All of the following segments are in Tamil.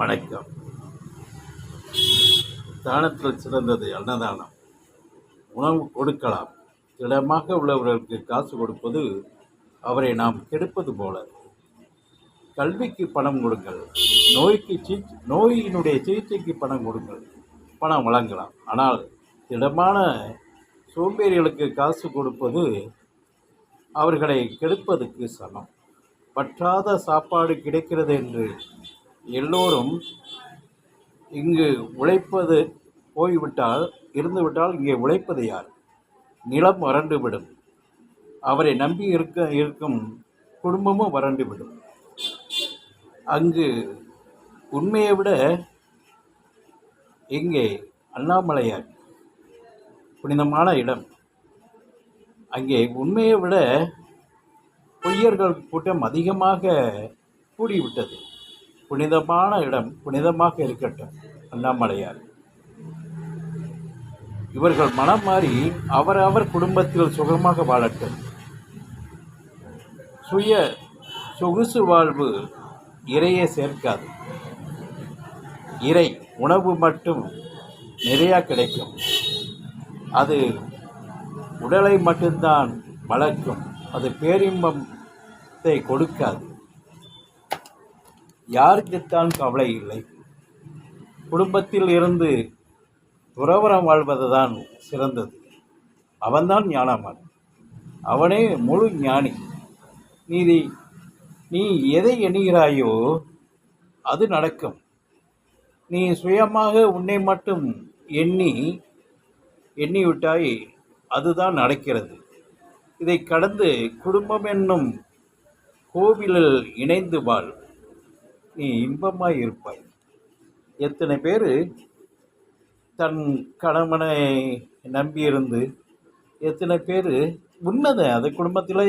வணக்கம். தானத்தில் சிறந்தது அன்னதானம். உணவு கொடுக்கலாம். திடமாக உள்ளவர்களுக்கு காசு கொடுப்பது அவரை நாம் கெடுப்பது போல. கல்விக்கு பணம் கொடுங்கள். நோய்க்கு சி நோயினுடைய சிகிச்சைக்கு பணம் கொடுங்கள். பணம் வழங்கலாம். ஆனால் திடமான சோம்பேறிகளுக்கு காசு கொடுப்பது அவர்களை கெடுப்பதற்கு சமம். பற்றாத சாப்பாடு கிடைக்கிறது என்று எல்லோரும் இங்கு உழைப்பது போய்விட்டால் இருந்துவிட்டால் இங்கே உழைப்பது யார்? நிலம் வறண்டுவிடும். அவரை நம்பி இருக்க இருக்கும் குடும்பமும் வறண்டுவிடும். அங்கு உண்மையை விட இங்கே அண்ணாமலையார் புனிதமான இடம். அங்கே உண்மையை விட பொய்யர்கள் கூட்டம் அதிகமாக கூடிவிட்டது. புனிதமான இடம் புனிதமாக இருக்கட்டும். அண்ணாமலையார். இவர்கள் மனம் மாறி அவரவர் குடும்பத்தில் சுகமாக வாழட்டும். சுய சொகுசு வாழ்வு இறையை சேர்க்காது. இறை உணவு மட்டும் நிறையா கிடைக்கும். அது உடலை மட்டும்தான் வளர்க்கும். அது பேரின்பத்தை கொடுக்காது. யாருக்குத்தான் கவலை இல்லை. குடும்பத்தில் இருந்து துறவரம் வாழ்வது தான் சிறந்தது. அவன்தான் ஞானமான் அவனே முழு ஞானி. நீதி நீ எதை எண்ணுகிறாயோ அது நடக்கும். நீ சுயமாக உன்னை மட்டும் எண்ணி எண்ணிவிட்டாய் அதுதான் நடக்கிறது. இதை கடந்து குடும்பம் என்னும் கோவிலில் இணைந்து வாழ். நீ இன்பமாய் இருப்பாய். எத்தனை பேர் தன் கணவனை நம்பியிருந்து எத்தனை பேர் உண்மைதான் அது குடும்பத்தில்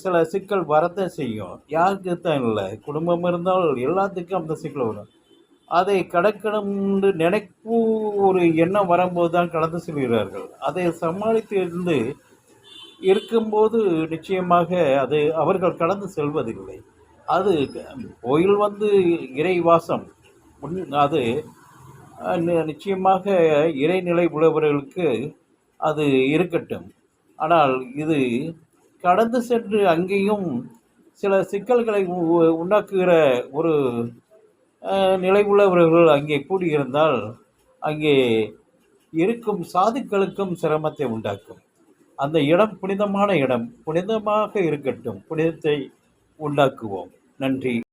சில சிக்கல் வரத்தான் செய்யும். யாருக்கு தான் இல்லை. குடும்பம் இருந்தால் எல்லாத்துக்கும் அந்த சிக்கல் வரும். அதை கடக்கணும்னு நினைப்பு ஒரு எண்ணம் வரும்போது தான் கடந்து செல்கிறார்கள். அதை சமாளித்து இருந்து இருக்கும்போது நிச்சயமாக அது அவர்கள் கடந்து செல்வதில்லை. அது கோயில் வந்து இறைவாசம். அது நிச்சயமாக இறைநிலை உள்ளவர்களுக்கு அது இருக்கட்டும். ஆனால் இது கடந்து சென்று அங்கேயும் சில சிக்கல்களை உண்டாக்குகிற ஒரு நிலை உள்ளவர்கள் அங்கே கூடியிருந்தால் அங்கே இருக்கும் சாதுக்களுக்கும் சிரமத்தை உண்டாக்கும். அந்த இடம் புனிதமான இடம். புனிதமாக இருக்கட்டும். புனிதத்தை உண்டாக்குவோம். நன்றி.